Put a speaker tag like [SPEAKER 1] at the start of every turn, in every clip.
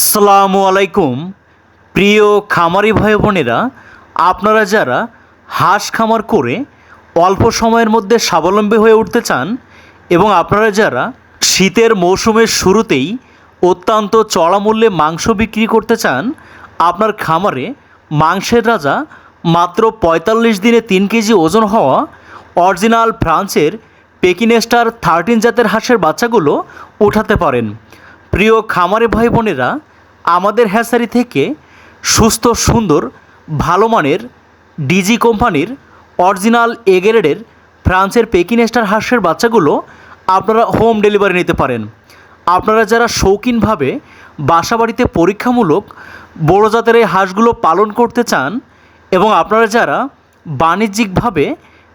[SPEAKER 1] আসসালামু আলাইকুম। প্রিয় খামারি ভাই বোনেরা, আপনারা যারা হাঁস খামার করে অল্প সময়ের মধ্যে স্বাবলম্বী হয়ে উঠতে চান এবং আপনারা যারা শীতের মৌসুমের শুরুতেই অত্যন্ত চড়া মূল্যে মাংস বিক্রি করতে চান, আপনার খামারে মাংসের রাজা মাত্র পঁয়তাল্লিশ দিনে তিন কেজি ওজন হওয়া অরিজিনাল ফ্রান্সের পেকিনেস্টার থার্টিন জাতের হাঁসের বাচ্চাগুলো উঠাতে পারেন। প্রিয় খামারে ভাই বোনেরা আমাদের হ্যাসারি থেকে সুস্থ, সুন্দর, ভালো মানের ডিজি কোম্পানির অরিজিনাল এগেরেডের ফ্রান্সের পেকিনেস্টার হাঁসের বাচ্চাগুলো আপনারা হোম ডেলিভারি নিতে পারেন। আপনারা যারা শৌখিনভাবে বাসাবাড়িতে পরীক্ষামূলক বড় জাতের এই হাঁসগুলো পালন করতে চান এবং আপনারা যারা বাণিজ্যিকভাবে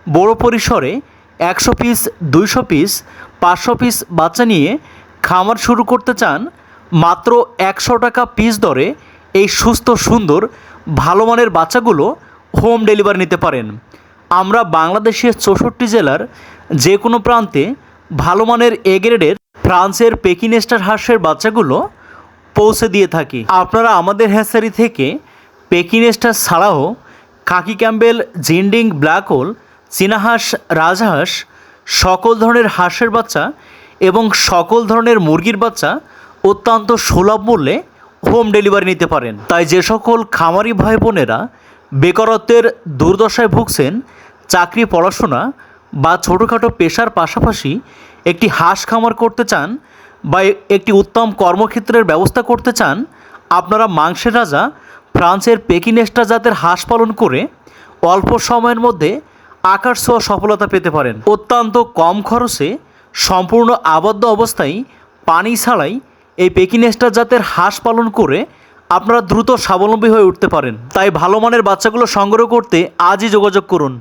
[SPEAKER 1] বড় পরিসরে একশো পিস, দুইশো পিস, পাঁচশো পিস বাচ্চা নিয়ে খামার শুরু করতে চান মাত্র একশো টাকা পিস দরে এই সুস্থ, সুন্দর, ভালো মানের বাচ্চাগুলো হোম ডেলিভারি নিতে পারেন। আমরা বাংলাদেশের চৌষট্টি জেলার যে কোনো প্রান্তে ভালো মানের এ গ্রেডের ফ্রান্সের পেকিনেস্টার হাঁসের বাচ্চাগুলো পৌঁছে দিয়ে থাকি। আপনারা আমাদের হ্যাসারি থেকে পেকিনেস্টার ছাড়াও khaki Campbell Jinding black hole চীনাহাঁস রাজহাঁস সকল ধরনের হাঁসের বাচ্চা এবং সকল ধরনের মুরগির বাচ্চা অত্যন্ত সুলভ মূল্যে হোম ডেলিভারি নিতে পারেন। তাই যে সকল খামারি ভাই বোনেরা বেকারত্বের দুর্দশায় ভুগছেন, চাকরি, পড়াশোনা বা ছোটোখাটো পেশার পাশাপাশি একটি হাঁস খামার করতে চান বা একটি উত্তম কর্মক্ষেত্রের ব্যবস্থা করতে চান, আপনারা মাংসের রাজা, ফ্রান্সের পেকিনেস্টা জাতের হাঁস পালন করে অল্প সময়ের মধ্যে আকাশ ছোঁয়া সফলতা পেতে পারেন। অত্যন্ত কম খরচে সম্পূর্ণ আবদ্ধ অবস্থায় পানি ছাড়াই এই পেকিনেস্টার জাতের হাঁস পালন করে আপনারা দ্রুত স্বাবলম্বী হয়ে উঠতে পারেন। তাই ভালো মানের বাচ্চাগুলো সংগ্রহ করতে আজই যোগাযোগ করুন।